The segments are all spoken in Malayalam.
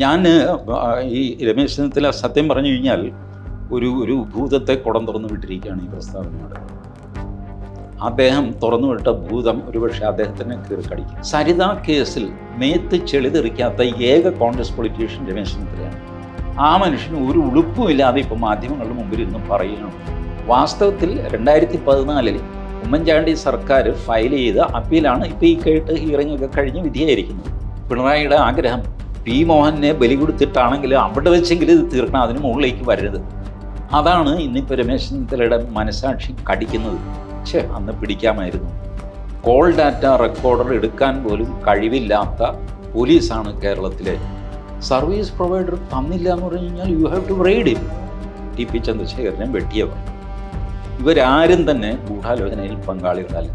ഞാൻ ഈ രമേശ് ചെന്നിത്തല സത്യം പറഞ്ഞു കഴിഞ്ഞാൽ ഒരു ഒരു ഭൂതത്തെ കുടം തുറന്നു വിട്ടിരിക്കുകയാണ് ഈ പ്രസ്താവനയോട്. അദ്ദേഹം തുറന്നു വിട്ട ഭൂതം ഒരുപക്ഷെ അദ്ദേഹത്തിനെ കീറിക്കടിക്കും. സരിത കേസിൽ മേത്ത് ചെളിതെറിക്കാത്ത ഏക കോൺഗ്രസ് പൊളിറ്റീഷ്യൻ രമേശ് ചെന്നിത്തലയാണ്. ആ മനുഷ്യന് ഒരു ഉളുപ്പുമില്ലാതെ ഇപ്പോൾ മാധ്യമങ്ങളുടെ മുമ്പിൽ ഇന്നും പറയുകയാണ് വാസ്തവത്തിൽ രണ്ടായിരത്തി പതിനാലിൽ ഉമ്മൻചാണ്ടി സർക്കാർ ഫയൽ ചെയ്ത അപ്പീലാണ് ഇപ്പോൾ ഈ കേട്ട് ഹിയറിംഗ് ഒക്കെ കഴിഞ്ഞ് വിധിയായിരിക്കുന്നത്. പിണറായിയുടെ ആഗ്രഹം പി മോഹനെ ബലി കൊടുത്തിട്ടാണെങ്കിൽ അവിടെ വെച്ചെങ്കിലും ഇത് തീർക്കണം അതിന് മുകളിലേക്ക് വരരുത്. അതാണ് ഇന്നിപ്പോൾ രമേശ് ചെന്നിത്തലയുടെ മനസാക്ഷി കടിക്കുന്നത്. ഛേ അന്ന് പിടിക്കാമായിരുന്നു. കോൾ ഡാറ്റ റെക്കോർഡർ എടുക്കാൻ പോലും കഴിവില്ലാത്ത പോലീസാണ് കേരളത്തിലെ. സർവീസ് പ്രൊവൈഡർ തന്നില്ല എന്ന് പറഞ്ഞു കഴിഞ്ഞാൽ you have to raid T P ചന്ദ്രശേഖരനെ വെട്ടിയവർ. ഇവരാരും തന്നെ ഗൂഢാലോചനയിൽ പങ്കാളികളല്ല.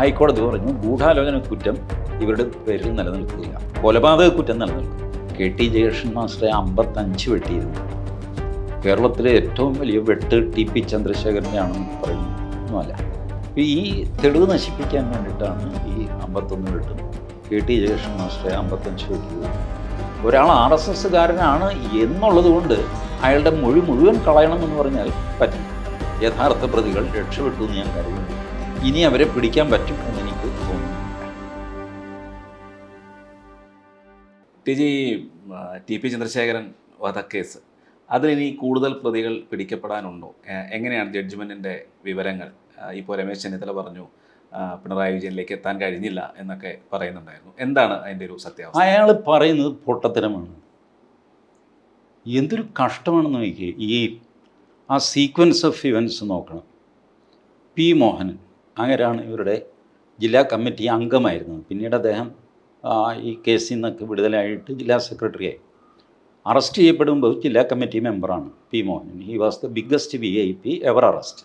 ഹൈക്കോടതി പറഞ്ഞു ഗൂഢാലോചന കുറ്റം ഇവരുടെ പേരിൽ നിലനിൽക്കില്ല. കൊലപാതക കുറ്റം നിലനിൽക്കും. കെ ടി ജയകൃഷ്ണൻ മാസ്റ്ററെ അമ്പത്തഞ്ച് വെട്ടിയിരുന്നു. കേരളത്തിലെ ഏറ്റവും വലിയ വെട്ട് ടി പി ചന്ദ്രശേഖരനെയാണെന്ന് ആണെന്ന് പറയുന്നു ഒന്നുമല്ല ഈ തെളിവ് നശിപ്പിക്കാൻ വേണ്ടിയിട്ടാണ് ഈ അമ്പത്തൊന്ന് വെട്ടും കെ ടി ജയകൃഷ്ണൻ മാസ്റ്ററെ അമ്പത്തഞ്ച് വെട്ടിയത്. ഒരാൾ ആർ എസ് എസ്സുകാരനാണ് എന്നുള്ളത് കൊണ്ട് അയാളുടെ മൊഴി മുഴുവൻ കളയണമെന്ന് പറഞ്ഞാൽ പറ്റും യഥാർത്ഥ പ്രതികൾ രക്ഷപ്പെട്ടു എന്ന് ഞാൻ കരുതുന്നു. ഇനി അവരെ പിടിക്കാൻ പറ്റും എന്ന് ജി ആ, ടി പി ചന്ദ്രശേഖരൻ വധക്കേസ് അതിലിനി കൂടുതൽ പ്രതികൾ പിടിക്കപ്പെടാനുണ്ടോ? എങ്ങനെയാണ് ജഡ്ജ്മെന്റിന്റെ വിവരങ്ങൾ? ഇപ്പോൾ രമേശ് ചെന്നിത്തല പറഞ്ഞു പിണറായി വിജയനിലേക്ക് എത്താൻ കഴിഞ്ഞില്ല എന്നൊക്കെ പറയുന്നുണ്ടായിരുന്നു. എന്താണ് അതിന്റെ ഒരു സത്യാവസ്ഥ? അയാൾ പറയുന്നത് പൊട്ടത്തരമാണ്. എന്തൊരു കഷ്ടമാണെന്ന് നോക്കി ഈ ആ സീക്വൻസ് ഓഫ് ഇവൻസ് നോക്കണം. പി മോഹനൻ അങ്ങനെയാണ് ഇവരുടെ ജില്ലാ കമ്മിറ്റി അംഗമായിരുന്നത്. പിന്നീട് അദ്ദേഹം ഈ കേസിൽ നിന്നൊക്കെ വിടുതലായിട്ട് ജില്ലാ സെക്രട്ടറിയായി അറസ്റ്റ് ചെയ്യപ്പെടുമ്പോൾ ജില്ലാ കമ്മിറ്റി മെമ്പറാണ് P Mohan he was the biggest V I P ever arrest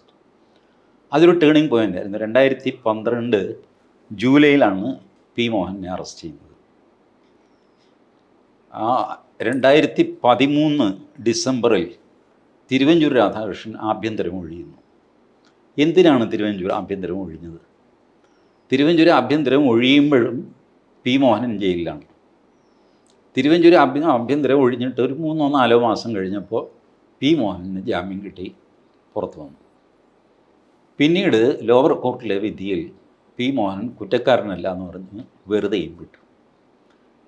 അതൊരു ടേണിംഗ് പോയിന്റ് ആയിരുന്നു. രണ്ടായിരത്തി പന്ത്രണ്ട് ജൂലൈയിലാണ് പി മോഹനെ അറസ്റ്റ് ചെയ്യുന്നത്. രണ്ടായിരത്തി പതിമൂന്ന് ഡിസംബറിൽ തിരുവഞ്ചൂർ രാധാകൃഷ്ണൻ ആഭ്യന്തരം ഒഴിയുന്നു. എന്തിനാണ് തിരുവഞ്ചൂർ ആഭ്യന്തരം ഒഴിഞ്ഞത്? തിരുവഞ്ചൂർ ആഭ്യന്തരം ഒഴിയുമ്പോഴും പി മോഹനൻ ജയിലിലാണ്. തിരുവഞ്ചൂർ അഭ്യ ആഭ്യന്തര ഒഴിഞ്ഞിട്ട് ഒരു മൂന്നോ നാലോ മാസം കഴിഞ്ഞപ്പോൾ പി മോഹനന് ജാമ്യം കിട്ടി പുറത്തു വന്നു. പിന്നീട് ലോവർ കോർട്ടിലെ വിധിയിൽ പി മോഹനൻ കുറ്റക്കാരനല്ല എന്ന് പറഞ്ഞ് വെറുതെയും വിട്ടു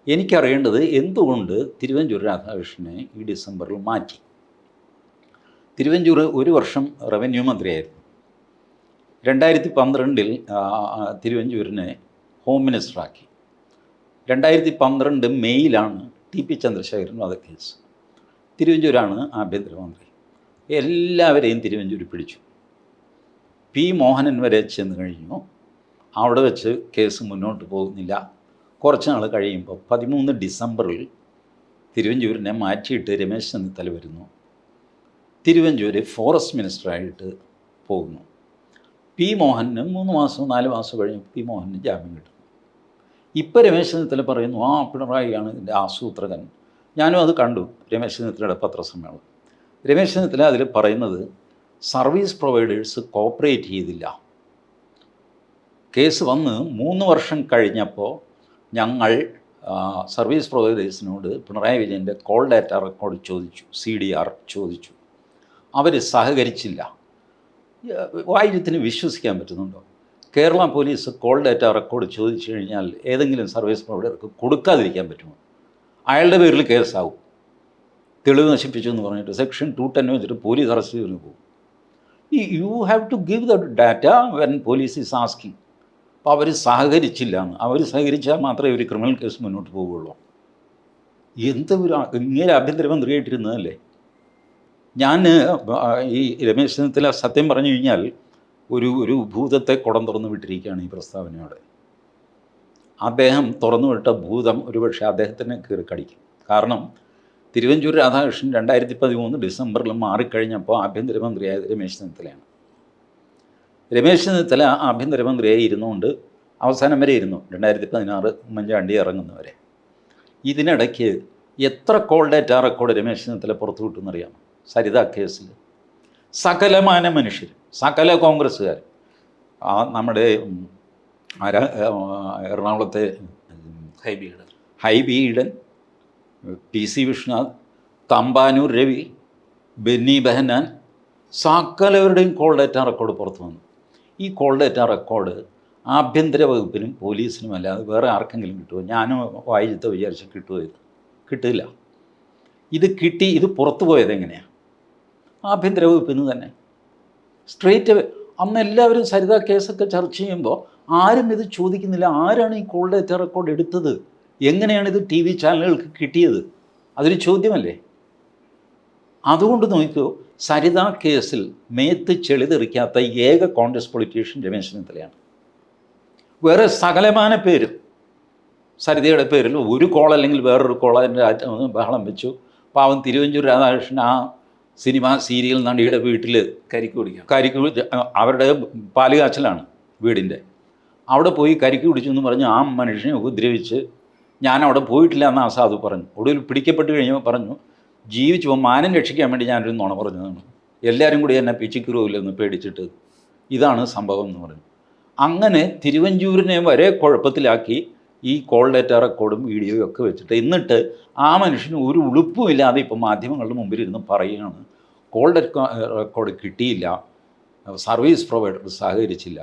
എനിക്കറിയേണ്ടത് എന്തുകൊണ്ട് തിരുവഞ്ചൂർ രാധാകൃഷ്ണനെ ഈ ഡിസംബറിൽ മാറ്റി? തിരുവഞ്ചൂർ ഒരു വർഷം റവന്യൂ മന്ത്രിയായിരുന്നു. രണ്ടായിരത്തി പന്ത്രണ്ടിൽ തിരുവഞ്ചൂരിനെ ഹോം മിനിസ്റ്ററാക്കി. രണ്ടായിരത്തി പന്ത്രണ്ട് മെയ്യിലാണ് ടി പി ചന്ദ്രശേഖരൻ വധക്കേസ് തിരുവഞ്ചൂരാണ് ആഭ്യന്തരമന്ത്രി. എല്ലാവരെയും തിരുവഞ്ചൂർ പിടിച്ചു. പി മോഹനൻ വരെ ചെന്ന് കഴിഞ്ഞു. അവിടെ വെച്ച് കേസ് മുന്നോട്ട് പോകുന്നില്ല. കുറച്ച് നാൾ കഴിയുമ്പോൾ പതിമൂന്ന് ഡിസംബറിൽ തിരുവഞ്ചൂരിനെ മാറ്റിയിട്ട് രമേശ് ചെന്നിത്തല വരുന്നു. തിരുവഞ്ചൂര് ഫോറസ്റ്റ് മിനിസ്റ്ററായിട്ട് പോകുന്നു. പി മോഹന് മൂന്ന് മാസം നാല് മാസം കഴിഞ്ഞ് പി മോഹന് ജാമ്യം കിട്ടുന്നു ഇപ്പം രമേശ് ചെന്നിത്തല പറയുന്നു ആ പിണറായിയാണ് ഇതിന്റെ ആസൂത്രകൻ. ഞാനും അത് കണ്ടു രമേശ് ചെന്നിത്തലയുടെ പത്രസമ്മേളനം. രമേശ് ചെന്നിത്തല അതിൽ പറയുന്നത് സർവീസ് പ്രൊവൈഡേഴ്സ് കോപ്പറേറ്റ് ചെയ്തില്ല. കേസ് വന്ന് മൂന്ന് വർഷം കഴിഞ്ഞപ്പോൾ ഞങ്ങൾ സർവീസ് പ്രൊവൈഡേഴ്സിനോട് പിണറായി വിജയന്റെ കോൾ ഡാറ്റ റെക്കോർഡ് ചോദിച്ചു സി ഡി ആർ ചോദിച്ചു. അവർ സഹകരിച്ചില്ല. വായിരത്തിന് വിശ്വസിക്കാൻ പറ്റുന്നുണ്ടോ? Kerala police call data record ചോദിച്ചു കഴിഞ്ഞാൽ ഏതെങ്കിലും സർവീസ് പ്രൊവൈഡർക്ക് കൊടുക്കാതിരിക്കാൻ പറ്റുമോ? അയാളുടെ പേരിൽ കേസാവും. തെളിവ് നശിപ്പിച്ചു എന്ന് പറഞ്ഞിട്ട് സെക്ഷൻ ടു ടെൻ വെച്ചിട്ട് പോലീസ് അറസ്റ്റ് ചെയ്തു പോകും. ഈ you have to give the data when police is asking. അപ്പോൾ അവർ സഹകരിച്ചില്ല എന്ന്. അവർ സഹകരിച്ചാൽ മാത്രമേ ഒരു ക്രിമിനൽ കേസ് മുന്നോട്ട് പോവുകയുള്ളൂ. എന്ത് ഒരു ഇങ്ങനെ ആഭ്യന്തരമന്ത്രിയായിട്ടിരുന്നതല്ലേ ഞാൻ ഈ രമേശ് ചെന്നിത്തല സത്യം പറഞ്ഞു കഴിഞ്ഞാൽ ഒരു ഒരു ഭൂതത്തെ കുടം തുറന്നു വിട്ടിരിക്കുകയാണ് ഈ പ്രസ്താവനയോടെ. അദ്ദേഹം തുറന്നു വിട്ട ഭൂതം ഒരുപക്ഷെ അദ്ദേഹത്തിനെ കീറിക്കടിക്കും. കാരണം തിരുവഞ്ചൂർ രാധാകൃഷ്ണൻ രണ്ടായിരത്തി പതിമൂന്ന് ഡിസംബറിൽ മാറിക്കഴിഞ്ഞപ്പോൾ ആഭ്യന്തരമന്ത്രിയായത് രമേശ് ചെന്നിത്തലയാണ്. രമേശ് ചെന്നിത്തല ആഭ്യന്തരമന്ത്രിയായി ഇരുന്നുകൊണ്ട് അവസാനം വരെ ഇരുന്നു രണ്ടായിരത്തി പതിനാറ് ഉമ്മൻചാണ്ടി ഇറങ്ങുന്നവരെ. ഇതിനിടയ്ക്ക് എത്ര call data record Ramesh Chennithala പുറത്തു വിട്ടെന്നറിയാം സരിത കേസിൽ സകലമാന മനുഷ്യർ സകല കോൺഗ്രസ്സുകാർ. ആ നമ്മുടെ ആരാ എറണാകുളത്തെ ഹൈബീഡൻ ഹൈബീഡൻ ഹൈബി ഈഡൻ. പി സി വിശ്വനാഥ് തമ്പാനൂർ രവി ബെന്നി ബെഹനാൻ സകലവരുടെയും കോൾ ഡേറ്റ റെക്കോർഡ് പുറത്തു വന്നു. ഈ കോൾ ഡേറ്റ റെക്കോർഡ് ആഭ്യന്തര വകുപ്പിനും പോലീസിനും അല്ലാതെ വേറെ ആർക്കെങ്കിലും കിട്ടുമോ? ഞാനും വായിച്ചത്തെ വിചാരിച്ച കിട്ടുമോ ഇത് കിട്ടില്ല ഇത് കിട്ടി ഇത് പുറത്തു പോയത് എങ്ങനെയാണ് ആഭ്യന്തര വകുപ്പിന് തന്നെ. സ്ട്രേറ്റ് അന്ന് എല്ലാവരും സരിത കേസൊക്കെ ചർച്ച ചെയ്യുമ്പോൾ ആരും ഇത് ചോദിക്കുന്നില്ല. ആരാണ് ഈ കോൾ ഡേറ്റ റെക്കോർഡ് എടുത്തത്? എങ്ങനെയാണ് ഇത് ടി വി ചാനലുകൾക്ക് കിട്ടിയത്? അതൊരു ചോദ്യമല്ലേ? അതുകൊണ്ട് നോക്കൂ സരിത കേസിൽ മേത്ത് ചെളിതെറിക്കാത്ത ഏക കോൺഗ്രസ് പൊളിറ്റീഷ്യൻ രമേശ് ചെന്നിത്തലയാണ്. വേറെ സകലമാന പേരും സരിതയുടെ പേരിൽ ഒരു കോൾ അല്ലെങ്കിൽ വേറൊരു കോൾ അതിന്റെ ബഹളം വെച്ചു. പാവം തിരുവഞ്ചൂർ രാധാകൃഷ്ണൻ ആ സിനിമ സീരിയൽ നടിയുടെ വീട്ടിൽ കരിക്ക് കുടിക്കാം. കരിക്ക് അവരുടെ പാലുകാച്ചലാണ് വീടിന്റെ. അവിടെ പോയി കരിക്ക് കുടിച്ചു എന്ന് പറഞ്ഞ് ആ മനുഷ്യനെ ഉപദ്രവിച്ച് ഞാൻ അവിടെ പോയിട്ടില്ല എന്ന് ആ സാധു പറഞ്ഞു. ഒടുവിൽ പിടിക്കപ്പെട്ട് കഴിഞ്ഞപ്പോൾ പറഞ്ഞു ജീവിച്ചു പോ- മാനം രക്ഷിക്കാൻ വേണ്ടി ഞാനൊരു നുണ പറഞ്ഞതാണ്. എല്ലാവരും കൂടി എന്നെ പിച്ചിക്കുറവില്ലെന്ന് പേടിച്ചിട്ട് ഇതാണ് സംഭവം എന്ന് പറഞ്ഞു. അങ്ങനെ തിരുവഞ്ചൂരിനെ വരെ കുഴപ്പത്തിലാക്കി ഈ കോൾ ഡേറ്റ റെക്കോർഡും വീഡിയോയും ഒക്കെ വെച്ചിട്ട് എന്നിട്ട് ആ മനുഷ്യന് ഒരു ഉളുപ്പുമില്ലാതെ ഇപ്പോൾ മാധ്യമങ്ങളുടെ മുമ്പിൽ ഇരുന്ന് പറയുകയാണ്. കോൾ ഡേറ്റ് റെക്കോർഡ് കിട്ടിയില്ല. സർവീസ് പ്രൊവൈഡർ സഹകരിച്ചില്ല.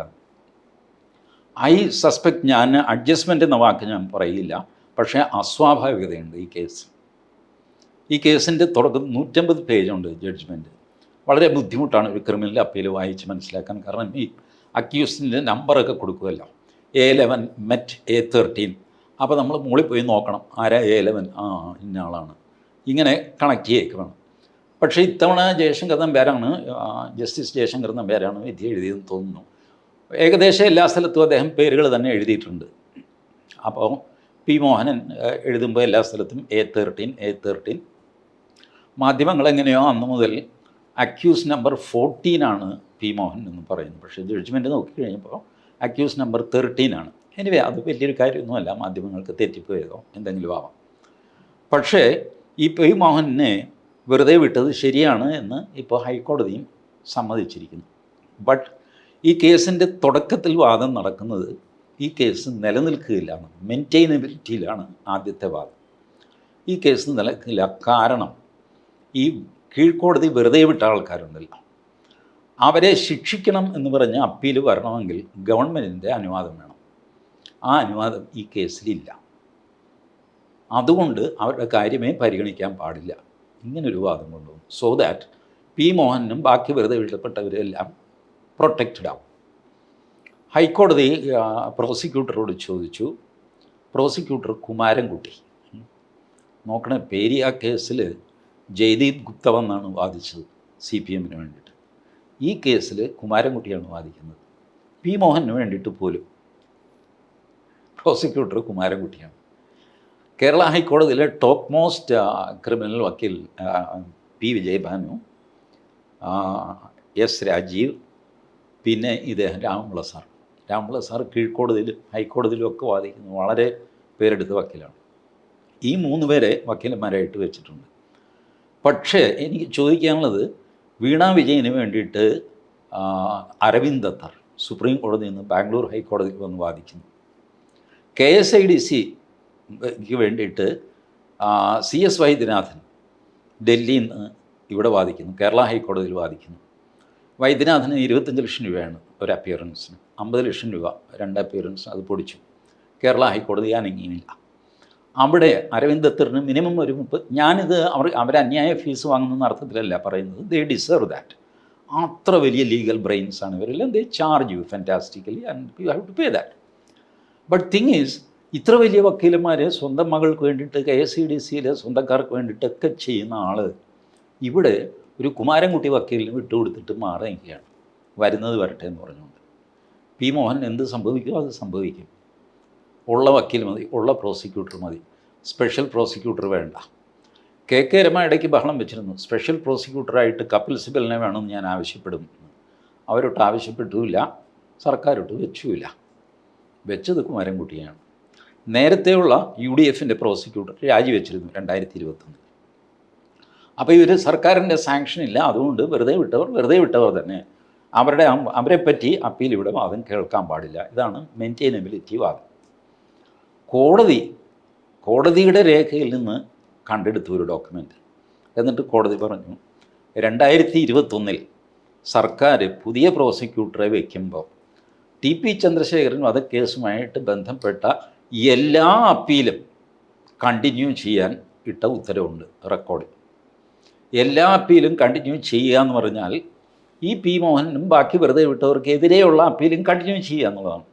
ഐ സസ്പെക്ട് ഞാൻ അഡ്ജസ്റ്റ്മെന്റ് എന്ന വാക്ക് ഞാൻ പറയില്ല. പക്ഷേ അസ്വാഭാവികതയുണ്ട് ഈ കേസ് ഈ കേസിന്റെ തുടക്കം നൂറ്റമ്പത് പേജുണ്ട് ജഡ്ജ്മെന്റ് വളരെ ബുദ്ധിമുട്ടാണ് ഒരു ക്രിമിനൽ അപ്പീൽ വായിച്ച് മനസ്സിലാക്കാൻ. കാരണം ഈ അക്യൂസിന്റെ നമ്പറൊക്കെ കൊടുക്കുമല്ലോ A eleven met A thirteen അപ്പോൾ നമ്മൾ മുകളിൽ പോയി നോക്കണം. ആരാ എ ലെവൻ ആ ഇന്ന ആളാണ്. ഇങ്ങനെ കണക്ട് ചെയ്യണം പക്ഷേ ഇത്തവണ ജയശങ്കർ നമ്പ്യാരാണ് ജസ്റ്റിസ് ജയശങ്കർ നമ്പ്യാരാണ് വിധി എഴുതിയതെന്ന് തോന്നുന്നു. ഏകദേശം എല്ലാ സ്ഥലത്തും അദ്ദേഹം പേരുകൾ തന്നെ എഴുതിയിട്ടുണ്ട്. അപ്പോൾ പി മോഹനൻ എഴുതുമ്പോൾ എല്ലാ സ്ഥലത്തും എ തേർട്ടീൻ എ തേർട്ടീൻ മാധ്യമങ്ങൾ എങ്ങനെയോ അന്ന് മുതൽ അക്യൂസ് നമ്പർ ഫോർട്ടീനാണ് പി മോഹൻ എന്ന് പറയുന്നത്. പക്ഷേ ജഡ്ജ്മെന്റ് നോക്കിക്കഴിഞ്ഞപ്പോൾ അക്യൂസ് നമ്പർ തേർട്ടീനാണ്. എനിവേ അത് വലിയൊരു കാര്യമൊന്നുമല്ല. മാധ്യമങ്ങൾക്ക് തെറ്റിപ്പോയതോ എന്തെങ്കിലും ആവാം. പക്ഷേ ഈ മോഹനെ വെറുതെ വിട്ടത് ശരിയാണ് എന്ന് ഇപ്പോൾ ഹൈക്കോടതിയും സമ്മതിച്ചിരിക്കുന്നു. ബട്ട് ഈ കേസിന്റെ തുടക്കത്തിൽ വാദം നടക്കുന്നത് ഈ കേസ് നിലനിൽക്കുകയില്ലാണ് മെയിന്റെയിനബിലിറ്റിയിലാണ് ആദ്യത്തെ വാദം. ഈ കേസ് നിലനിൽക്കില്ല. കാരണം ഈ കീഴ്ക്കോടതി വെറുതെ വിട്ട ആൾക്കാരുണ്ടല്ലോ അവരെ ശിക്ഷിക്കണം എന്ന് പറഞ്ഞ് അപ്പീൽ വരണമെങ്കിൽ ഗവൺമെന്റിന്റെ അനുവാദം വേണം. ആ അനുവാദം ഈ കേസിലില്ല അതുകൊണ്ട് അവരുടെ കാര്യമേ പരിഗണിക്കാൻ പാടില്ല. ഇങ്ങനൊരു വാദം കൊണ്ടുവന്നു. സോ ദാറ്റ് പി മോഹനും ബാക്കി വെറുതെ വിടപ്പെട്ടവരെല്ലാം പ്രൊട്ടക്റ്റഡ് ആവും. ഹൈക്കോടതി പ്രോസിക്യൂട്ടറോട് ചോദിച്ചു. പ്രോസിക്യൂട്ടർ കുമാരൻകുട്ടി. നോക്കണേ പേരി ആ കേസിൽ ജയ്ദീപ് ഗുപ്ത വന്നാണ് വാദിച്ചത് സി പി എമ്മിന് വേണ്ടിയിട്ട്. ഈ കേസിൽ കുമാരൻകുട്ടിയാണ് വാദിക്കുന്നത്. പി മോഹനു വേണ്ടിയിട്ട് പോലും പ്രോസിക്യൂട്ടർ കുമാരൻകുട്ടിയാണ്. കേരള ഹൈക്കോടതിയിലെ ടോപ്പ് മോസ്റ്റ് ക്രിമിനൽ വക്കീൽ പി വിജയഭാനു എസ് രാജീവ് പിന്നെ ഇദ്ദേഹം രാമപിള്ള സാർ. രാമപിള്ള സാർ കീഴ്ക്കോടതിയിലും ഹൈക്കോടതിയിലും ഒക്കെ വാദിക്കുന്നു വളരെ പേരെടുത്ത വക്കീലാണ്. ഈ മൂന്ന് പേരെ വക്കീലന്മാരായിട്ട് വെച്ചിട്ടുണ്ട്. പക്ഷേ എനിക്ക് ചോദിക്കാനുള്ളത് വീണ വിജയന് വേണ്ടിയിട്ട് അരവിന്ദ് ദത്തർ സുപ്രീം കോടതിയിൽ നിന്ന് ബാംഗ്ലൂർ ഹൈക്കോടതിക്ക് വന്ന് വാദിക്കുന്നു. കെ എസ് ഐ ഡി സിക്ക് വേണ്ടിയിട്ട് സി എസ് വൈദ്യനാഥൻ ഡൽഹിയിൽ നിന്ന് ഇവിടെ വാദിക്കുന്നു കേരള ഹൈക്കോടതിയിൽ വാദിക്കുന്നു. വൈദ്യനാഥന് ഇരുപത്തഞ്ച് ലക്ഷം രൂപയാണ് ഒരു അപ്പിയറൻസിന്. അമ്പത് ലക്ഷം രൂപ രണ്ട് അപ്പിയറൻസ് അത് പൊടിച്ചു. കേരള ഹൈക്കോടതി അനങ്ങിയില്ല. അവിടെ അരവിന്ദ് എത്തറിന് മിനിമം ഒരു മുപ്പത് ഞാനിത് അവർ അവർ അന്യായ ഫീസ് വാങ്ങുന്ന അർത്ഥത്തിലല്ല പറയുന്നത്. ദേ ഡിസേർവ് ദാറ്റ് അത്ര വലിയ ലീഗൽ ബ്രെയിൻസ് ആണ് ഇവരെല്ലാം. They charge you fantastically and you have to pay that but thing is ഇത്ര വലിയ വക്കീലന്മാർ സ്വന്തം മകൾക്ക് വേണ്ടിയിട്ട് കെ എസ് സി ഡി സിയിലെ സ്വന്തക്കാർക്ക് വേണ്ടിയിട്ടൊക്കെ ചെയ്യുന്ന ആൾ ഇവിടെ ഒരു കുമാരൻകുട്ടി വക്കീലിന് വിട്ടുകൊടുത്തിട്ട് മാറുകയാണ് വരുന്നത് വരട്ടെ എന്ന് പറഞ്ഞുകൊണ്ട്. പി മോഹൻ എന്ത് സംഭവിക്കുമോ അത് സംഭവിക്കും. ഉള്ള വക്കീൽ മതി ഉള്ള പ്രോസിക്യൂട്ടർ മതി. സ്പെഷ്യൽ പ്രോസിക്യൂട്ടർ വേണ്ട. കെ കെ രമ ഇടയ്ക്ക് ബഹളം വെച്ചിരുന്നു. സ്പെഷ്യൽ പ്രോസിക്യൂട്ടറായിട്ട് കപിൽ സിബലിനെ വേണമെന്ന് ഞാൻ ആവശ്യപ്പെടും. അവരൊട്ട് ആവശ്യപ്പെട്ടുമില്ല സർക്കാരൊട്ട് വെച്ചുമില്ല വെച്ചത് കുമാരൻകുട്ടിയാണ്. നേരത്തെയുള്ള യു ഡി എഫിന്റെ പ്രോസിക്യൂട്ടർ രാജിവെച്ചിരുന്നു രണ്ടായിരത്തി ഇരുപത്തൊന്നിൽ അപ്പോൾ ഇവർ സർക്കാരിന്റെ സാങ്ഷൻ ഇല്ല അതുകൊണ്ട് വെറുതെ വിട്ടവർ വെറുതെ വിട്ടവർ തന്നെ. അവരുടെ അവരെപ്പറ്റി അപ്പീൽ ഇവിടെ വാദം കേൾക്കാൻ പാടില്ല. ഇതാണ് മെയിന്റെയിനബിലിറ്റി വാദം. കോടതി കോടതിയുടെ രേഖയിൽ നിന്ന് കണ്ടെടുത്തു ഒരു ഡോക്യുമെന്റ് എന്നിട്ട് കോടതി പറഞ്ഞു രണ്ടായിരത്തി ഇരുപത്തൊന്നിൽ സർക്കാർ പുതിയ പ്രോസിക്യൂട്ടറെ വയ്ക്കുമ്പോൾ ടി. പി. ചന്ദ്രശേഖരൻ വധക്കേസുമായിട്ട് ബന്ധപ്പെട്ട എല്ലാ അപ്പീലും കണ്ടിന്യൂ ചെയ്യാൻ ഇട്ട ഉത്തരവുണ്ട് റെക്കോർഡ് എല്ലാ അപ്പീലും കണ്ടിന്യൂ ചെയ്യുക എന്ന് പറഞ്ഞാൽ ഈ പി. മോഹനും ബാക്കി വെറുതെ വിട്ടവർക്കെതിരെയുള്ള അപ്പീലും കണ്ടിന്യൂ ചെയ്യുക എന്നുള്ളതാണ്.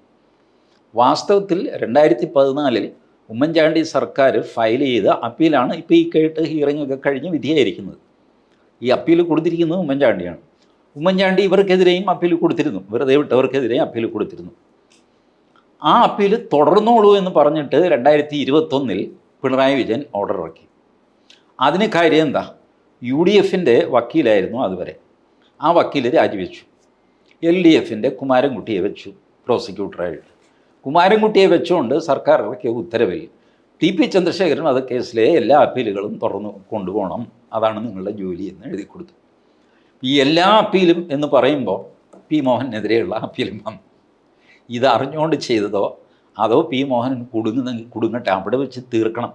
വാസ്തവത്തിൽ രണ്ടായിരത്തി പതിനാലിൽ ഉമ്മൻചാണ്ടി സർക്കാർ ഫയൽ ചെയ്ത അപ്പീലാണ് ഇപ്പോൾ ഈ കേട്ട് ഹിയറിംഗ് ഒക്കെ കഴിഞ്ഞ് വിധിയായിരിക്കുന്നത്. ഈ അപ്പീൽ കൊടുത്തിരിക്കുന്നത് ഉമ്മൻചാണ്ടിയാണ്. ഉമ്മൻചാണ്ടി ഇവർക്കെതിരെയും അപ്പീൽ കൊടുത്തിരുന്നു. വെറുതെ വിട്ടവർക്കെതിരെയും അപ്പീൽ കൊടുത്തിരുന്നു. ആ അപ്പീൽ തുടർന്നോളൂ എന്ന് പറഞ്ഞിട്ട് രണ്ടായിരത്തി ഇരുപത്തൊന്നിൽ പിണറായി വിജയൻ ഓർഡർ ഇറക്കി. അതിന് കാര്യം എന്താ? യു ഡി എഫിന്റെ വക്കീലായിരുന്നു അതുവരെ. ആ വക്കീൽ രാജിവെച്ചു. എൽ ഡി എഫിന്റെ കുമാരൻകുട്ടിയെ വെച്ചു. പ്രോസിക്യൂട്ടറായിട്ട്. കുമാരൻകുട്ടിയെ വെച്ചുകൊണ്ട് സർക്കാർ ഇറക്കിയ ഉത്തരവിൽ ടി പി ചന്ദ്രശേഖരൻ അത് കേസിലെ എല്ലാ അപ്പീലുകളും തുറന്നു കൊണ്ടുപോകണം. അതാണ് നിങ്ങളുടെ ജോലി എന്ന് എഴുതി കൊടുത്തു. ഈ എല്ലാ അപ്പീലും എന്ന് പറയുമ്പോൾ പി മോഹനെതിരെയുള്ള അപ്പീലും വന്നു. ഇത് അറിഞ്ഞുകൊണ്ട് ചെയ്തതോ അതോ പി മോഹൻ കുടുങ്ങുന്ന കുടുങ്ങട്ടെ അവിടെ വെച്ച് തീർക്കണം.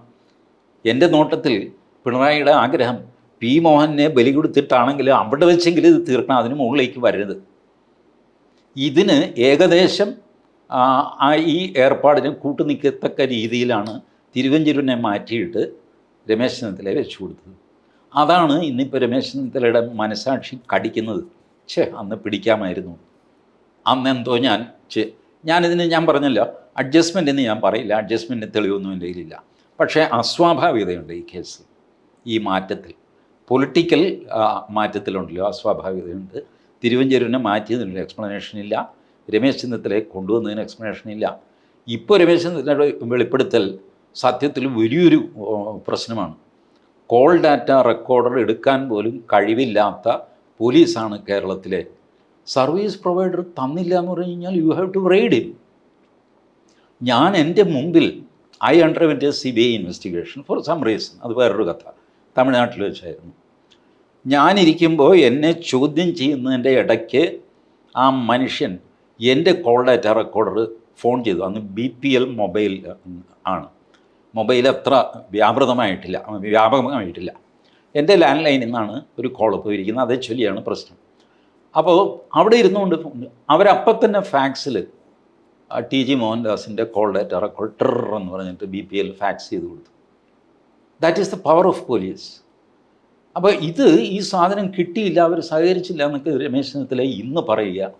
എന്റെ നോട്ടത്തിൽ പിണറായിയുടെ ആഗ്രഹം പി മോഹനെ ബലി കൊടുത്തിട്ടാണെങ്കിൽ അവിടെ വെച്ചെങ്കിലും ഇത് തീർക്കണം അതിന് മുകളിലേക്ക് വരരുത്. ഇതിന് ഏകദേശം ആ, ഈ ഏർപ്പാടിന് കൂട്ടുനിൽക്കത്തക്ക രീതിയിലാണ് തിരുവഞ്ചൂരിനെ മാറ്റിയിട്ട് രമേശ് ചെന്നിത്തലയെ വെച്ചു കൊടുത്തത്. അതാണ് ഇന്നിപ്പോൾ രമേശ് ചെന്നിത്തലയുടെ മനസാക്ഷി കടിക്കുന്നത്. ഛേ അന്ന് പിടിക്കാമായിരുന്നു. അന്ന് എന്തോ ഞാൻ ചെ ഞാനിതിന് ഞാൻ പറഞ്ഞല്ല അഡ്ജസ്റ്റ്മെന്റ് എന്ന് ഞാൻ പറയില്ല അഡ്ജസ്റ്റ്മെന്റ് തെളിവൊന്നും എന്റെ കയ്യിലില്ല. പക്ഷേ അസ്വാഭാവികതയുണ്ട് ഈ കേസിൽ ഈ മാറ്റത്തിൽ. പൊളിറ്റിക്കൽ മാറ്റത്തിലുണ്ടല്ലോ അസ്വാഭാവികതയുണ്ട്. തിരുവഞ്ചൂരിനെ മാറ്റിയതിനൊരു എക്സ്പ്ലനേഷൻ ഇല്ല രമേശ് ചെന്നിത്തലയെ കൊണ്ടുവന്നതിന് എക്സ്പ്ലനേഷൻ ഇല്ല. ഇപ്പോൾ രമേശ് ചെന്നിത്തലയുടെ വെളിപ്പെടുത്തൽ സത്യത്തിൽ വലിയൊരു പ്രശ്നമാണ്. കോൾ ഡാറ്റ റെക്കോർഡർ എടുക്കാൻ പോലും കഴിവില്ലാത്ത പോലീസാണ് കേരളത്തിലെ. സർവീസ് പ്രൊവൈഡർ തന്നില്ല എന്ന് പറഞ്ഞു കഴിഞ്ഞാൽ you have to raid in ഞാൻ എന്റെ മുമ്പിൽ I underwent C B I investigation for some reason അത് വേറൊരു കഥ. തമിഴ്നാട്ടിൽ വെച്ചായിരുന്നു. ഞാനിരിക്കുമ്പോൾ എന്നെ ചോദ്യം ചെയ്യുന്നതിന്റെ ഇടയ്ക്ക് ആ മനുഷ്യൻ എന്റെ കോൾ ഡാറ്റ റെക്കോർഡർ ഫോൺ ചെയ്തു. അന്ന് ബി പി എൽ മൊബൈൽ ആണ്. മൊബൈൽ അത്ര വ്യാപൃതമായിട്ടില്ല വ്യാപകമായിട്ടില്ല. എന്റെ ലാൻഡ് ലൈനിൽ നിന്നാണ് ഒരു കോൾ പോയിരിക്കുന്നത്. അതേ ചൊല്ലിയാണ് പ്രശ്നം. അപ്പോൾ അവിടെ ഇരുന്നുകൊണ്ട് അവരപ്പം തന്നെ ഫാക്സിൽ ടി ജി മോഹൻദാസിന്റെ കോൾ ഡാറ്റ റെക്കോർഡ് ടെറർ എന്ന് പറഞ്ഞിട്ട് ബി പി എൽ ഫാക്സ് ചെയ്ത് കൊടുത്തു. That is the power of police അപ്പോൾ ഇത് ഈ സാധനം കിട്ടിയില്ല അവർ സഹകരിച്ചില്ല എന്നൊക്കെ രമേശ് ചെന്നിത്തല ഇന്ന് പറയുക.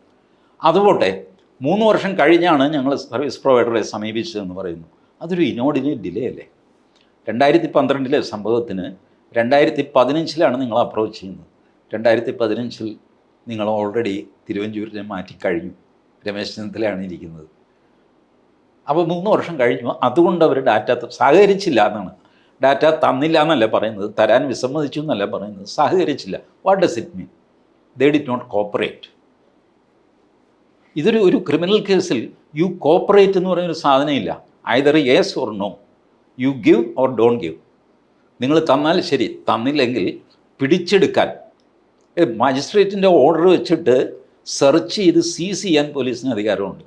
അതുപോട്ടെ മൂന്ന് വർഷം കഴിഞ്ഞാണ് ഞങ്ങൾ സർവീസ് പ്രൊവൈഡറെ സമീപിച്ചതെന്ന് പറയുന്നു. അതൊരു ഇനോർഡിനേറ്റ് ഡിലേ അല്ലേ? രണ്ടായിരത്തി പന്ത്രണ്ടിലെ സംഭവത്തിന് രണ്ടായിരത്തി പതിനഞ്ചിലാണ് നിങ്ങൾ അപ്രോച്ച് ചെയ്യുന്നത്. രണ്ടായിരത്തി പതിനഞ്ചിൽ നിങ്ങൾ ഓൾറെഡി തിരുവഞ്ചൂരിനെ മാറ്റിക്കഴിഞ്ഞു രമേശ് ചെന്നിത്തലയാണ് ഇരിക്കുന്നത്. അപ്പോൾ മൂന്ന് വർഷം കഴിഞ്ഞു. അതുകൊണ്ട് അവർ ഡാറ്റ സഹകരിച്ചില്ല എന്നാണ്. ഡാറ്റ തന്നില്ല എന്നല്ല പറയുന്നത്? തരാൻ വിസമ്മതിച്ചു എന്നല്ല പറയുന്നത്? സഹകരിച്ചില്ല. What does it mean they did not cooperate ഇതൊരു ഒരു ക്രിമിനൽ കേസിൽ യു കോപ്പറേറ്റ് എന്ന് പറയുന്നൊരു സാധനമില്ല. Either yes or no you give or don't give നിങ്ങൾ തന്നാൽ ശരി. തന്നില്ലെങ്കിൽ പിടിച്ചെടുക്കാൻ. മജിസ്ട്രേറ്റിന്റെ ഓർഡർ വെച്ചിട്ട് സെർച്ച് ചെയ്ത് സീസ് ചെയ്യാൻ പോലീസിന് അധികാരമുണ്ട്.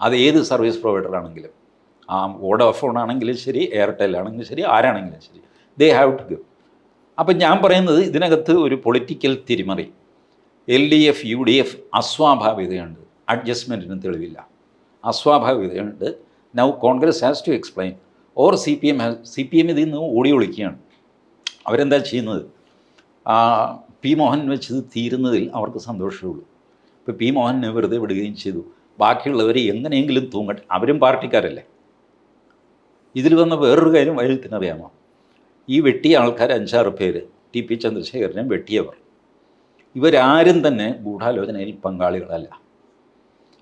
അത് ഏത് സർവീസ് പ്രൊവൈഡർ ആണെങ്കിലും. ആ വോഡോഫോൺ ആണെങ്കിലും ശരി എയർടെൽ ആണെങ്കിലും ശരി ആരാണെങ്കിലും ശരി. ദേ ഹാവ് ടു ഗിവ് അപ്പം ഞാൻ പറയുന്നത് ഇതിനകത്ത് ഒരു പൊളിറ്റിക്കൽ തിരിമറി. L D F U D F അസ്വാഭാവികതയുണ്ട്. അഡ്ജസ്റ്റ്മെന്റിന് തെളിവില്ല. അസ്വാഭാവികതയുണ്ട്. Now Congress has to explain or C P M C P M ഇതിൽ നിന്ന് ഓടി ഒളിക്കുകയാണ്. അവരെന്താ ചെയ്യുന്നത്? പി മോഹൻ വെച്ച് തീരുന്നതിൽ അവർക്ക് സന്തോഷമേ ഉള്ളൂ. ഇപ്പോൾ പി മോഹനെ വെറുതെ വിടുകയും ചെയ്തു. ബാക്കിയുള്ളവരെ എങ്ങനെയെങ്കിലും തൂങ്ങട്ടെ. അവരും പാർട്ടിക്കാരല്ലേ? ഇതിൽ വന്ന വേറൊരു കാര്യം വൈദ്യുത്തിനറിയാമോ ഈ വെട്ടിയ ആൾക്കാർ അഞ്ചാറ് പേര് ടി പി ചന്ദ്രശേഖരനെ വെട്ടിയവർ. ഇവരാരും തന്നെ ഗൂഢാലോചനയിൽ പങ്കാളികളല്ല.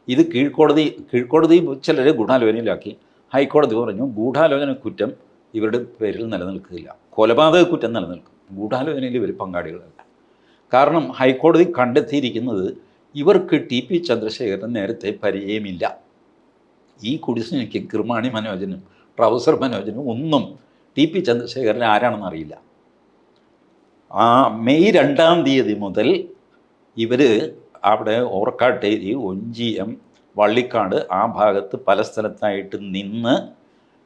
ഇത് കീഴ്ക്കോടതി കീഴ്ക്കോടതി ചിലരെ ഗൂഢാലോചനയിലാക്കി. ഹൈക്കോടതി പറഞ്ഞു ഗൂഢാലോചന കുറ്റം ഇവരുടെ പേരിൽ നിലനിൽക്കില്ല. കൊലപാതക കുറ്റം നിലനിൽക്കും. ഗൂഢാലോചനയിൽ ഇവർ പങ്കാളികളല്ല. കാരണം ഹൈക്കോടതി കണ്ടെത്തിയിരിക്കുന്നത് ഇവർക്ക് ടി പി ചന്ദ്രശേഖരൻ നേരത്തെ പരിചയമില്ല. ഈ കുടിശ്ശിനിക്ക് കിർമാണി മനോജനും ട്രൗസർ മനോജനും ഒന്നും ടി പി ചന്ദ്രശേഖരൻ ആരാണെന്ന് അറിയില്ല. ആ മെയ് രണ്ടാം തീയതി മുതൽ ഇവർ അവിടെ ഓർക്കാട്ടേരി ഒഞ്ചിയം വള്ളിക്കാട് ആ ഭാഗത്ത് പല സ്ഥലത്തായിട്ട് നിന്ന്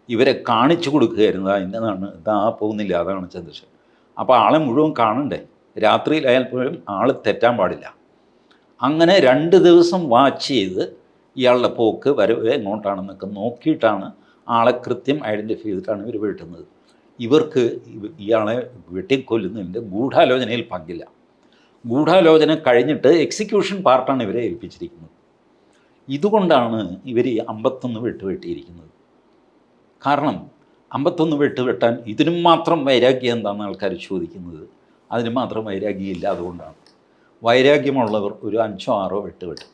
ഇവരെ കാണിച്ചു കൊടുക്കുകയായിരുന്നു. ആ ഇന്നതാണ് ഇതാ പോകുന്നില്ല. അതാണ് ചന്ദ്രശേഖരൻ. അപ്പോൾ ആളെ മുഴുവൻ കാണണ്ടേ? രാത്രിയിലായാൽ പോലും ആൾ തെറ്റാൻ പാടില്ല. അങ്ങനെ രണ്ട് ദിവസം വാച്ച് ചെയ്ത് ഇയാളുടെ പോക്ക് വരവ് എങ്ങോട്ടാണെന്നൊക്കെ നോക്കിയിട്ടാണ് ആളെ കൃത്യം ഐഡന്റിഫൈ ചെയ്തിട്ടാണ് ഇവർ വെട്ടുന്നത്. ഇവർക്ക് ഇവ- ഇയാളെ വെട്ടിക്കൊല്ലുന്നതിന്റെ ഗൂഢാലോചനയിൽ പങ്കില്ല. ഗൂഢാലോചന കഴിഞ്ഞിട്ട് എക്സിക്യൂഷൻ പാർട്ടാണ് ഇവരെ ഏൽപ്പിച്ചിരിക്കുന്നത്. ഇതുകൊണ്ടാണ് ഇവർ ഈ അമ്പത്തൊന്ന് വെട്ട് വെട്ടിയിരിക്കുന്നത്. കാരണം അമ്പത്തൊന്ന് വെട്ട് വെട്ടാൻ ഇതിനും മാത്രം വൈരാഗ്യം എന്താണെന്ന് ആൾക്കാർ ചോദിക്കുന്നത്. അതിന് മാത്രം വൈരാഗ്യമില്ല അതുകൊണ്ടാണ്. വൈരാഗ്യമുള്ളവർ ഒരു അഞ്ചോ ആറോ വെട്ട് വെട്ടും.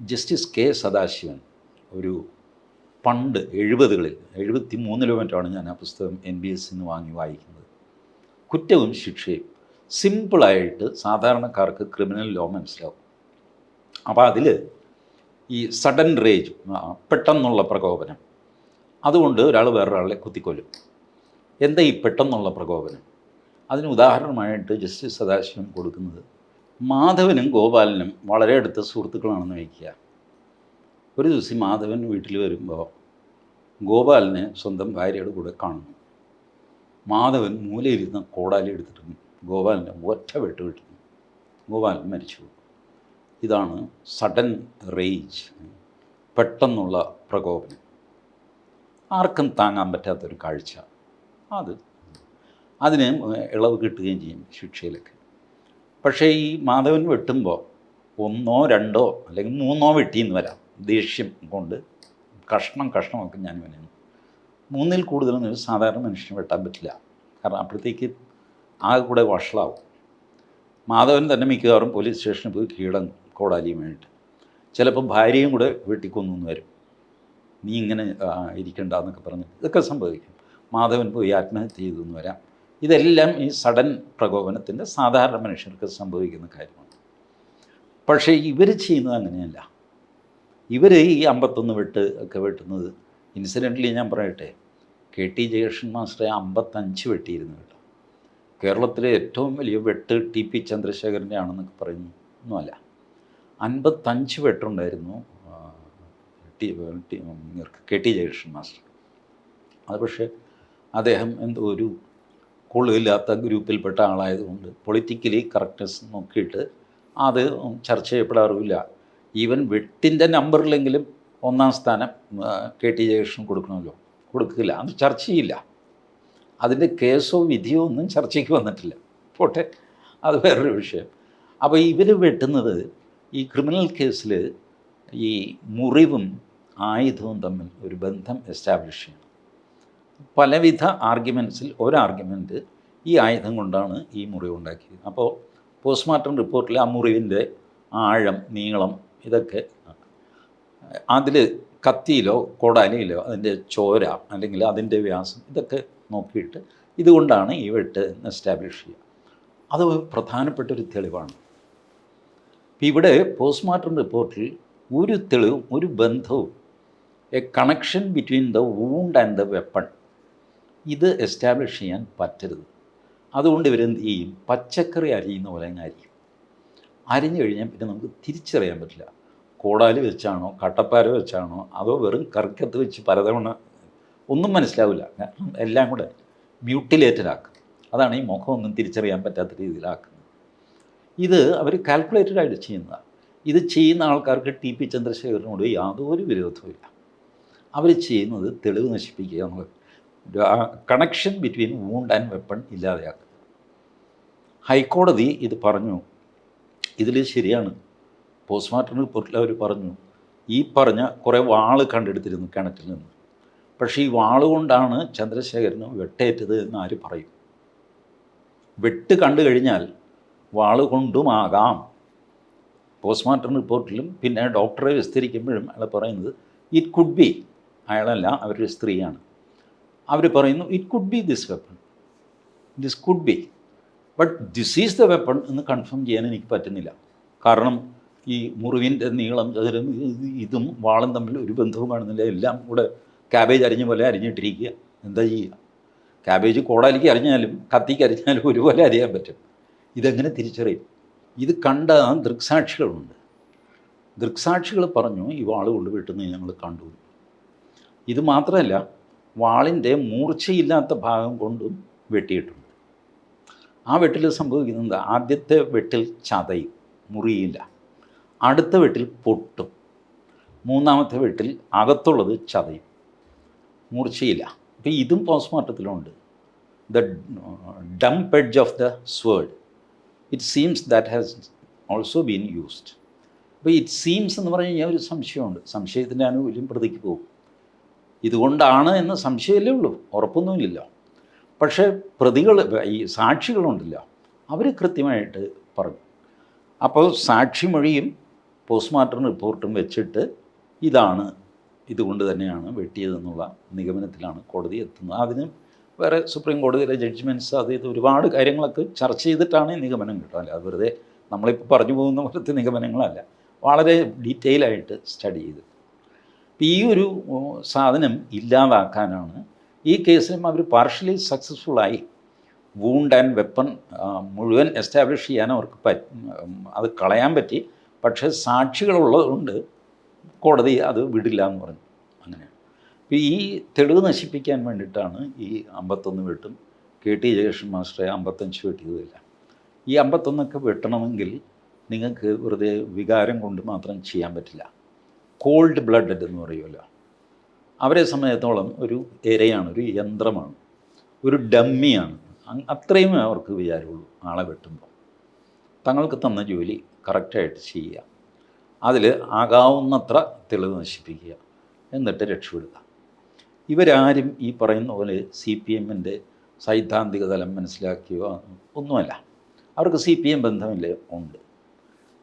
ജസ്റ്റിസ് കെ സദാശിവൻ ഒരു പണ്ട് എഴുപതുകളിൽ എഴുപത്തി മൂന്നിലോ മറ്റാണ് ഞാൻ ആ പുസ്തകം എൻ ബി എസ് നിന്ന് വാങ്ങി വായിക്കുന്നത്. കുറ്റവും ശിക്ഷയും. സിമ്പിളായിട്ട് സാധാരണക്കാർക്ക് ക്രിമിനൽ ലോ മനസ്സിലാവും. അപ്പോൾ അതിൽ ഈ സഡൻ റേജ് പെട്ടെന്നുള്ള പ്രകോപനം. അതുകൊണ്ട് ഒരാൾ വേറൊരാളെ കുത്തിക്കൊല്ലും. എന്താ ഈ പെട്ടെന്നുള്ള പ്രകോപനം? അതിന് ഉദാഹരണമായിട്ട് ജസ്റ്റിസ് സദാശിവം കൊടുക്കുന്നത് മാധവനും ഗോപാലനും വളരെ അടുത്ത സുഹൃത്തുക്കളാണെന്ന് വയ്ക്കുക. ഒരു ദിവസം മാധവൻ വീട്ടിൽ വരുമ്പോൾ ഗോപാലനെ സ്വന്തം ഭാര്യയുടെ കൂടെ കാണുന്നു. മാധവൻ മൂലയിരുന്ന കോടാലി എടുത്തിട്ട് ഗോപാലനെ ഒറ്റ വെട്ട് കിട്ടുന്നു ഗോപാലൻ മരിച്ചു. ഇതാണ് സഡൻ റേജ് പെട്ടെന്നുള്ള പ്രകോപനം. ആർക്കും താങ്ങാൻ പറ്റാത്തൊരു കാഴ്ച. അത്. അതിന് ഇളവ് കിട്ടുകയും ചെയ്യും ശിക്ഷയിലൊക്കെ. പക്ഷേ ഈ മാധവൻ വെട്ടുമ്പോൾ ഒന്നോ രണ്ടോ അല്ലെങ്കിൽ മൂന്നോ വെട്ടിയെന്ന് വരാം. ദേഷ്യം കൊണ്ട് കഷ്ണം കഷ്ണമൊക്കെ ഞാൻ വരുന്നു മൂന്നിൽ കൂടുതലൊന്നും ഒരു സാധാരണ മനുഷ്യന് വെട്ടാൻ പറ്റില്ല. കാരണം അപ്പോഴത്തേക്ക് ആകെ കൂടെ വഷളാവും. മാധവൻ തന്നെ മിക്കവാറും പോലീസ് സ്റ്റേഷനിൽ പോയി കീഴടങ്ങും കോടാലിയുമായിട്ട് ചിലപ്പോൾ ഭാര്യയും കൂടെ വീട്ടിൽ കൊന്നു വരും. നീ ഇങ്ങനെ ഇരിക്കണ്ട എന്നൊക്കെ പറഞ്ഞ് ഇതൊക്കെ സംഭവിക്കും. മാധവൻ പോയി ആത്മഹത്യ ചെയ്തു വരാം. ഇതെല്ലാം ഈ സഡൻ പ്രകോപനത്തിന്റെ സാധാരണ മനുഷ്യർക്ക് സംഭവിക്കുന്ന കാര്യമാണ്. പക്ഷേ ഇവർ ചെയ്യുന്നത് അങ്ങനെയല്ല. ഇവർ ഈ അമ്പത്തൊന്ന് വെട്ട് ഒക്കെ വെട്ടുന്നത് ഇൻസിഡന്റലി ഞാൻ പറയട്ടെ കെ ടി ജയകൃഷ്ണൻ മാസ്റ്ററെ അമ്പത്തഞ്ച് വെട്ടിയിരുന്നു കേട്ടോ. കേരളത്തിലെ ഏറ്റവും വലിയ വെട്ട് ടി പി ചന്ദ്രശേഖരന്റെ ആണെന്നൊക്കെ പറയുന്നു. ഒന്നുമല്ല. അൻപത്തഞ്ച് വെട്ടുണ്ടായിരുന്നു കെ ടി ജയകൃഷ്ണൻ മാസ്റ്റർ. അത് പക്ഷേ അദ്ദേഹം എന്തോ ഒരു കൊള്ളില്ലാത്ത ഗ്രൂപ്പിൽപ്പെട്ട ആളായതുകൊണ്ട് പൊളിറ്റിക്കലി കറക്റ്റ്നെസ് നോക്കിയിട്ട് അത് ചർച്ച ചെയ്യപ്പെടാറില്ല ഈവൻ വെട്ടിന്റെ നമ്പറിലെങ്കിലും ഒന്നാം സ്ഥാനം കെ ടി ജയകൃഷ്ണൻ കൊടുക്കണമല്ലോ. കൊടുക്കില്ല അത് ചർച്ച ചെയ്യില്ല. അതിന്റെ കേസോ വിധിയോ ഒന്നും ചർച്ചയ്ക്ക് വന്നിട്ടില്ല. പോട്ടെ അത് വേറൊരു വിഷയം. അപ്പോൾ ഇവർ വെട്ടുന്നത് ഈ ക്രിമിനൽ കേസിൽ ഈ മുറിവും ആയുധവും തമ്മിൽ ഒരു ബന്ധം എസ്റ്റാബ്ലിഷ് ചെയ്യണം. പലവിധ ആർഗ്യുമെന്റ്സിൽ ഒരു ആർഗ്യുമെന്റ് ഈ ആയുധം കൊണ്ടാണ് ഈ മുറിവ് ഉണ്ടാക്കിയത്. അപ്പോൾ പോസ്റ്റ്മോർട്ടം റിപ്പോർട്ടിൽ ആ മുറിവിന്റെ ആഴം നീളം ഇതൊക്കെ അതിൽ കത്തിയിലോ കോടാലിയിലോ അതിന്റെ ചോര അല്ലെങ്കിൽ അതിന്റെ വ്യാസം ഇതൊക്കെ നോക്കിയിട്ട് ഇതുകൊണ്ടാണ് ഈ വെട്ട് എസ്റ്റാബ്ലിഷ് ചെയ്യുക. അത് പ്രധാനപ്പെട്ട ഒരു തെളിവാണ്. ഇവിടെ പോസ്റ്റ്മോർട്ടം റിപ്പോർട്ടിൽ ഒരു തെളിവും ഒരു ബന്ധവും a connection between the wound and the weapon ഇത് എസ്റ്റാബ്ലിഷ് ചെയ്യാൻ പറ്റരുത്. അതുകൊണ്ട് ഇവരെന്ത് ചെയ്യും? പച്ചക്കറി അരിയുന്ന പോലെ അങ്ങ് അരിയും. അരിഞ്ഞു കഴിഞ്ഞാൽ പിന്നെ നമുക്ക് തിരിച്ചറിയാൻ പറ്റില്ല. കോടാലി വെച്ചാണോ കട്ടപ്പാര വെച്ചാണോ അതോ വെറും കറിക്കത്ത് വെച്ച് പലതവണ ഒന്നും മനസ്സിലാവില്ല. കാരണം എല്ലാം കൂടെ മ്യൂട്ടിലേറ്റഡ് ആക്കും. അതാണ് ഈ മുഖമൊന്നും തിരിച്ചറിയാൻ പറ്റാത്ത രീതിയിലാക്കുന്നത് ഇത് അവർ കാൽക്കുലേറ്റഡ് ആയിട്ട് ചെയ്യുന്നതാണ്. ഇത് ചെയ്യുന്ന ആൾക്കാർക്ക് ടി പി ചന്ദ്രശേഖരനോട് യാതൊരു വിരോധവുമില്ല അവർ ചെയ്യുന്നത് തെളിവ് നശിപ്പിക്കുക എന്നുള്ളത്. Connection between wound and weapon ഇല്ലാതെയാക്കുക. ഹൈക്കോടതി ഇത് പറഞ്ഞു. ഇതിൽ ശരിയാണ്. പോസ്റ്റ്മോർട്ടം റിപ്പോർട്ടിൽ അവർ പറഞ്ഞു. ഈ പറഞ്ഞ കുറേ വാൾ കണ്ടെടുത്തിരുന്നു കിണറ്റിൽ നിന്ന്. പക്ഷേ ഈ വാൾ കൊണ്ടാണ് ചന്ദ്രശേഖരന് വെട്ടേറ്റത് എന്ന് ആര് പറയും? വെട്ട് കണ്ടു കഴിഞ്ഞാൽ വാൾ കൊണ്ടുമാകാം. പോസ്റ്റ്മോർട്ടം റിപ്പോർട്ടിലും പിന്നെ ഡോക്ടറെ വിസ്തരിക്കുമ്പോഴും അയാൾ പറയുന്നത് ഇറ്റ് കുഡ് ബി അയാളല്ല അവരൊരു സ്ത്രീയാണ്. അവർ പറയുന്നു it could be this weapon this could be but this is the weapon എന്ന് കൺഫേം ചെയ്യാൻ എനിക്ക് പറ്റുന്നില്ല. കാരണം ഈ മുറിവിന്റെ നീളം ചതുരം ഇതും വാളും തമ്മിൽ ഒരു ബന്ധവും കാണുന്നില്ല. എല്ലാം കൂടെ ക്യാബേജ് അരിഞ്ഞ പോലെ അരിഞ്ഞിട്ടിരിക്കുക. എന്താ ചെയ്യുക? ക്യാബേജ് കോടാലിക്ക് അരിഞ്ഞാലും കത്തിക്ക് അരിഞ്ഞാലും ഒരുപോലെ അറിയാൻ പറ്റും. ഇതെങ്ങനെ തിരിച്ചറിയും? ഇത് കണ്ട ദൃക്സാക്ഷികളുണ്ട്. ദൃക്സാക്ഷികൾ പറഞ്ഞു ഈ വാൾ കൊണ്ട് വെട്ടുന്നത് ഞങ്ങൾ കണ്ടു. ഇത് മാത്രമല്ല വാളിന്റെ മൂർച്ചയില്ലാത്ത ഭാഗം കൊണ്ടും വെട്ടിയിട്ടുണ്ട്. ആ വെട്ടിൽ സംഭവിക്കുന്നത് ആദ്യത്തെ വെട്ടിൽ ചതയും മുറിയില്ല. അടുത്ത വെട്ടിൽ പൊട്ടും. മൂന്നാമത്തെ വെട്ടിൽ അകത്തുള്ളത് ചതയും. മൂർച്ചയില്ല. അപ്പോൾ ഇതും പോസ്റ്റ്മോർട്ടത്തിലുണ്ട് the dump edge of the sword it seems that has also been used അപ്പോൾ ഇറ്റ് സീംസ് എന്ന് പറഞ്ഞു കഴിഞ്ഞാൽ ഒരു സംശയമുണ്ട്. സംശയത്തിന്റെ ആനുകൂല്യം പ്രതിക്ക് പോകും. ഇതുകൊണ്ടാണ് എന്ന് സംശയമല്ലേ ഉള്ളൂ. ഉറപ്പൊന്നുമില്ലല്ലോ പക്ഷേ പ്രതികൾ ഈ സാക്ഷികളുണ്ടല്ലോ. അവർ കൃത്യമായിട്ട് പറഞ്ഞു. അപ്പോൾ സാക്ഷിമൊഴിയും പോസ്റ്റ്മോർട്ടം റിപ്പോർട്ടും വെച്ചിട്ട് ഇതാണ് ഇതുകൊണ്ട് തന്നെയാണ് വെട്ടിയതെന്നുള്ള നിഗമനത്തിലാണ് കോടതി എത്തുന്നത്. അതിന് വേറെ സുപ്രീം കോടതിയിലെ ജഡ്ജ്മെന്റ്സ് അത് ഇത് ഒരുപാട് കാര്യങ്ങളൊക്കെ ചർച്ച ചെയ്തിട്ടാണ് ഈ നിഗമനം കിട്ടുക അല്ല അത് വെറുതെ നമ്മളിപ്പോൾ പറഞ്ഞു പോകുന്ന പോലത്തെ നിഗമനങ്ങളല്ല. വളരെ ഡീറ്റെയിൽ ആയിട്ട് സ്റ്റഡി ചെയ്ത്. ഈ ഒരു സാധനം ഇല്ലാതാക്കാനാണ് ഈ കേസിലും അവർ പാർഷ്യലി സക്സസ്ഫുള്ളായി വൂണ്ട് ആൻഡ് വെപ്പൺ മുഴുവൻ എസ്റ്റാബ്ലിഷ് ചെയ്യാൻ അവർക്ക് പറ്റി അത് കളയാൻ പറ്റി. പക്ഷേ സാക്ഷികളുള്ളതുകൊണ്ട് കോടതി അത് വിടില്ല എന്ന് പറഞ്ഞു. അങ്ങനെയാണ്. അപ്പോൾ ഈ തെളിവ് നശിപ്പിക്കാൻ വേണ്ടിയിട്ടാണ് ഈ അമ്പത്തൊന്ന് വെട്ടും. കെ ടി ജയകൃഷ്ണൻ മാസ്റ്ററെ അമ്പത്തഞ്ച് വെട്ടിയതില്ല ഈ അമ്പത്തൊന്നൊക്കെ വെട്ടണമെങ്കിൽ നിങ്ങൾക്ക് വെറുതെ വികാരം കൊണ്ട് മാത്രം ചെയ്യാൻ പറ്റില്ല. കോൾഡ് ബ്ലഡഡ് എന്ന് പറയുമല്ലോ. അവരെ സംബന്ധിച്ചിടത്തോളം ഒരു ഇരയാണ് ഒരു യന്ത്രമാണ് ഒരു ഡമ്മിയാണ്. അത്രയും അവർക്ക് വിചാരമുള്ളൂ ആളെ വെട്ടുമ്പോൾ. തങ്ങൾക്ക് തന്ന ജോലി കറക്റ്റായിട്ട് ചെയ്യുക. അതിൽ ആകാവുന്നത്ര തെളിവ് നശിപ്പിക്കുക. എന്നിട്ട് രക്ഷപ്പെടുക. ഇവരാരും ഈ പറയുന്ന പോലെ സി പി എമ്മിന്റെ സൈദ്ധാന്തിക തലം മനസ്സിലാക്കിയോ ഒന്നുമല്ല. അവർക്ക് സി പി എം ബന്ധമില്ലേ ഉണ്ട്.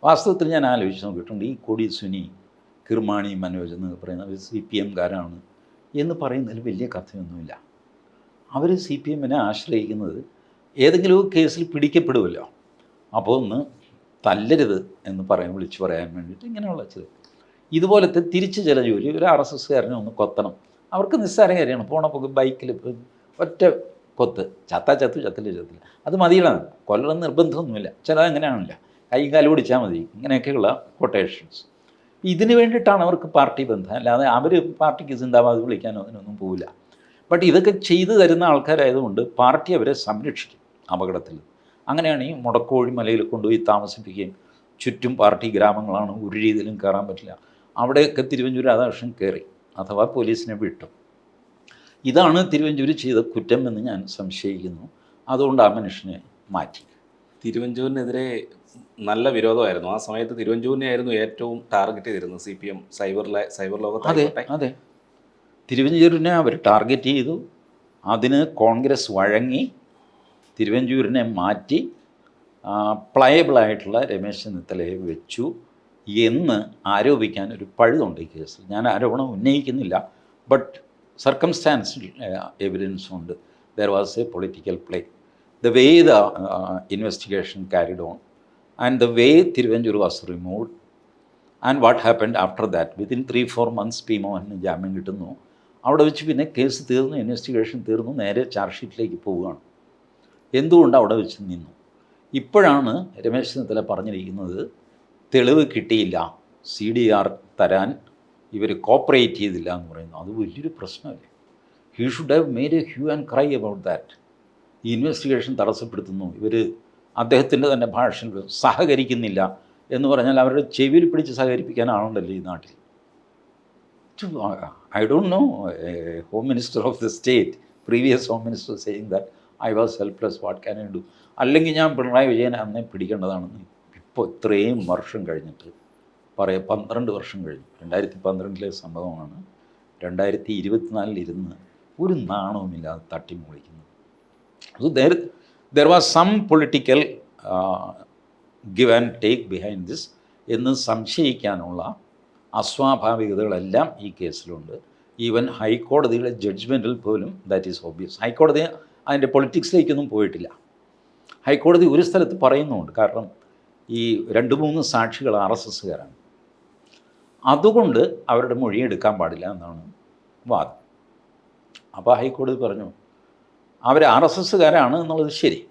വാസ്തവത്തിൽ ഞാൻ ആലോചിച്ച് നോക്കിയിട്ടുണ്ട് ഈ കൊടി സുനി കിർമാണി മനോജ് എന്ന് പറയുന്ന സി പി എംകാരാണ് എന്ന് പറയുന്നതിൽ വലിയ കഥയൊന്നുമില്ല. അവർ സി പി എമ്മിനെ ആശ്രയിക്കുന്നത് ഏതെങ്കിലും കേസിൽ പിടിക്കപ്പെടുമല്ലോ. അപ്പോൾ ഒന്ന് തല്ലരുത് എന്ന് പറയാൻ വിളിച്ച് പറയാൻ വേണ്ടിയിട്ട് ഇങ്ങനെയുള്ള ചില ഇതുപോലത്തെ തിരിച്ച് ചില ജോലി ഒരു ആർ എസ് എസ്സുകാരനെ ഒന്ന് കൊത്തണം. അവർക്ക് നിസ്സാര കാര്യമാണ്. പോണപ്പോൾ ബൈക്കിൽ ഒറ്റ കൊത്ത് ചത്ത ചത്തു ചത്തില്ല ചത്തില്ല. അത് മതിയിലാണ് കൊല്ലണം നിർബന്ധമൊന്നുമില്ല. ചിലത് അങ്ങനെയാണല്ലോ. കൈ കാൽ പിടിച്ചാൽ മതി. ഇങ്ങനെയൊക്കെയുള്ള കൊട്ടേഷൻസ് ഇതിന് വേണ്ടിയിട്ടാണ് അവർക്ക് പാർട്ടി ബന്ധം. അല്ലാതെ അവർ പാർട്ടിക്ക് സിന്ദാബാദ് വിളിക്കാനോ അതിനൊന്നും പോവില്ല. ബട്ട് ഇതൊക്കെ ചെയ്തു തരുന്ന ആൾക്കാരായതുകൊണ്ട് പാർട്ടി അവരെ സംരക്ഷിക്കും. അപകടത്തിൽ അങ്ങനെയാണ് ഈ മുടക്കോഴി മലയിൽ കൊണ്ടുപോയി താമസിപ്പിക്കുകയും ചുറ്റും പാർട്ടി ഗ്രാമങ്ങളാണ് ഒരു രീതിയിലും കയറാൻ പറ്റില്ല. അവിടെയൊക്കെ തിരുവഞ്ചൂർ രാധാകൃഷ്ണൻ കയറി അഥവാ പോലീസിനെ വിട്ടു. ഇതാണ് തിരുവഞ്ചൂർ ചെയ്ത കുറ്റം എന്ന് ഞാൻ സംശയിക്കുന്നു. അതുകൊണ്ട് ആ മനുഷ്യനെ മാറ്റി. തിരുവഞ്ചൂരിനെതിരെ നല്ല വിരോധമായിരുന്നു. ആ സമയത്ത് തിരുവഞ്ചൂരിനെ ആയിരുന്നു ഏറ്റവും ടാർഗറ്റ് ചെയ്തിരുന്നത് C P M cyber cyber അതെ അതെ. തിരുവഞ്ചൂരിനെ അവർ ടാർഗറ്റ് ചെയ്തു. അതിന് കോൺഗ്രസ് വഴങ്ങി. തിരുവഞ്ചൂരിനെ മാറ്റി പ്ലയബിളായിട്ടുള്ള രമേശ് ചെന്നിത്തലയെ വെച്ചു എന്ന് ആരോപിക്കാൻ ഒരു പഴുതുണ്ട് ഈ കേസിൽ. ഞാൻ ആരോപണം ഉന്നയിക്കുന്നില്ല ബട്ട് സർക്കംസ്റ്റാൻസ് എവിഡൻസ് ഉണ്ട്. There was a political play the way the investigation carried on and the way Thiruvanchoor was removed and what happened after that within three four months P Mohan ജാമ്യം കിട്ടുന്നു. അവിടെ വെച്ച് പിന്നെ കേസ് തീർന്നു ഇൻവെസ്റ്റിഗേഷൻ തീർന്നു നേരെ ചാർജ് ഷീറ്റിലേക്ക് പോവുകയാണ്. എന്തുകൊണ്ട് അവിടെ വെച്ച് നിന്നു? ഇപ്പോഴാണ് രമേശ് ചെന്നിത്തല പറഞ്ഞിരിക്കുന്നത് തെളിവ് കിട്ടിയില്ല സി ഡി ആർ തരാൻ ഇവർ കോപ്പറേറ്റ് ചെയ്തില്ല എന്ന് പറയുന്നു. അത് വലിയൊരു പ്രശ്നമല്ലേ? He should have made a hue and cry about that ഈ ഇൻവെസ്റ്റിഗേഷൻ തടസ്സപ്പെടുത്തുന്നു. ഇവർ അദ്ദേഹത്തിന്റെ തന്നെ ഭാഷയിൽ സഹകരിക്കുന്നില്ല എന്ന് പറഞ്ഞാൽ അവരുടെ ചെവിയിൽ പിടിച്ച് സഹകരിപ്പിക്കാനാണല്ലോ ഈ നാട്ടിൽ. I don't know home minister of the state previous home minister saying that I was helpless what can I do അല്ലെങ്കിൽ ഞാൻ പിണറായി വിജയനെ അന്നേ പിടിക്കേണ്ടതാണെന്ന് ഇപ്പോൾ ഇത്രയും വർഷം കഴിഞ്ഞിട്ട് പറയാം. പന്ത്രണ്ട് വർഷം കഴിഞ്ഞു. രണ്ടായിരത്തി പന്ത്രണ്ടിലെ സംഭവമാണ്. രണ്ടായിരത്തി ഇരുപത്തിനാലിൽ ഇരുന്ന് ഒരു നാണവുമില്ലാതെ തട്ടിമുളിക്കുന്നു. So അത് there was some political political give and take behind this എന്ന് സംശയിക്കാനുള്ള അസ്വാഭാവികതകളെല്ലാം ഈ കേസിലുണ്ട്. ഈവൻ ഹൈക്കോടതിയുടെ ജഡ്ജ്മെന്റിൽ പോലും ദാറ്റ് ഈസ് ഓബിയസ് ഹൈക്കോടതി അതിന്റെ പൊളിറ്റിക്സിലേക്കൊന്നും പോയിട്ടില്ല. ഹൈക്കോടതി ഒരു സ്ഥലത്ത് പറയുന്നുണ്ട് കാരണം ഈ രണ്ട് മൂന്ന് സാക്ഷികൾ ആർ എസ് എസ്സുകാരാണ്. അതുകൊണ്ട് അവരുടെ മൊഴി എടുക്കാൻ പാടില്ല എന്നാണ് വാദം. അപ്പോൾ ഹൈക്കോടതി പറഞ്ഞു അവർ ആർ എസ് എസ്സുകാരാണ് എന്നുള്ളത് ശരി.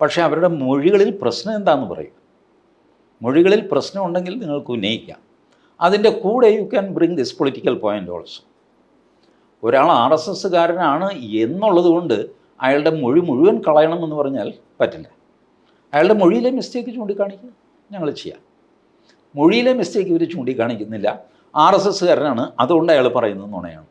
പക്ഷേ അവരുടെ മൊഴികളിൽ പ്രശ്നം എന്താണെന്ന് പറയും. മൊഴികളിൽ പ്രശ്നം ഉണ്ടെങ്കിൽ നിങ്ങൾക്ക് ഉന്നയിക്കാം. അതിന്റെ കൂടെ you can bring this political point also ഒരാൾ ആർ എസ് എസ്സുകാരനാണ് എന്നുള്ളത് കൊണ്ട് അയാളുടെ മൊഴി മുഴുവൻ കളയണം എന്ന് പറഞ്ഞാൽ പറ്റില്ല. അയാളുടെ മൊഴിയിലെ മിസ്റ്റേക്ക് ചൂണ്ടിക്കാണിക്കുക. ഞങ്ങൾ ചെയ്യാം. മൊഴിയിലെ മിസ്റ്റേക്ക് ഇവർ ചൂണ്ടിക്കാണിക്കുന്നില്ല. ആർ എസ് എസ്സുകാരനാണ്. അതുകൊണ്ട് അയാൾ പറയുന്നത് നുണയാണ്.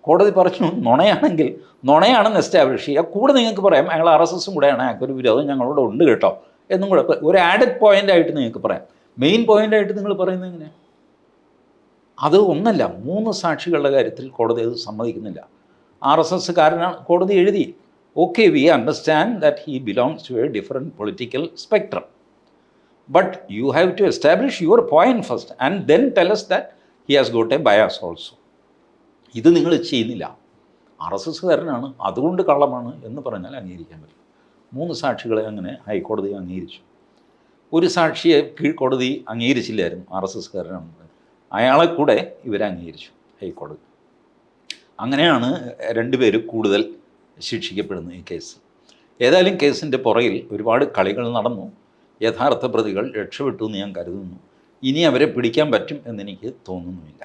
കോടതി പറഞ്ഞു നുണയാണെങ്കിൽ നുണയാണെന്ന് എസ്റ്റാബ്ലിഷ് ചെയ്യുക. കൂടെ നിങ്ങൾക്ക് പറയാം അയാൾ ആർ എസ് എസും കൂടെയാണ്. ഒരു വിരോധം ഞങ്ങളോട് ഉണ്ട് കേട്ടോ. എന്നും കൂടെ ഒരു ആഡഡ് പോയിന്റ് ആയിട്ട് നിങ്ങൾക്ക് പറയാം. മെയിൻ പോയിന്റ് ആയിട്ട് നിങ്ങൾ പറയുന്നത് എങ്ങനെയാണ് അത് ഒന്നല്ല മൂന്ന് സാക്ഷികളുടെ കാര്യത്തിൽ കോടതി അത് സമ്മതിക്കുന്നില്ല. ആർ എസ് എസ്സുകാരനാണ്. കോടതി എഴുതി. Okay we understand that he belongs to a different political spectrum but you have to establish your point first and then tell us that he has got a bias also ഇത് നിങ്ങൾ ചെയ്യുന്നില്ല. ആർ എസ് എസ്സുകാരനാണ്. അതുകൊണ്ട് കള്ളമാണ് എന്ന് പറഞ്ഞാൽ അംഗീകരിക്കാൻ പറ്റും മൂന്ന് സാക്ഷികളെ അങ്ങനെ ഹൈക്കോടതി അംഗീകരിച്ചു. ഒരു സാക്ഷിയെ കീഴ്ക്കോടതി അംഗീകരിച്ചില്ലായിരുന്നു ആർ എസ് എസ്സുകാരനാണ് അയാളെ കൂടെ ഇവരെ അംഗീകരിച്ചു ഹൈക്കോടതി. അങ്ങനെയാണ് രണ്ടുപേര് കൂടുതൽ ശിക്ഷിക്കപ്പെടുന്നത് ഈ കേസ് ഏതായാലും കേസിന്റെ പുറകിൽ ഒരുപാട് കളികൾ നടന്നു. യഥാർത്ഥ പ്രതികൾ രക്ഷപ്പെട്ടു എന്ന് ഞാൻ കരുതുന്നു. ഇനി അവരെ പിടിക്കാൻ പറ്റും എന്നെനിക്ക് തോന്നുന്നുമില്ല.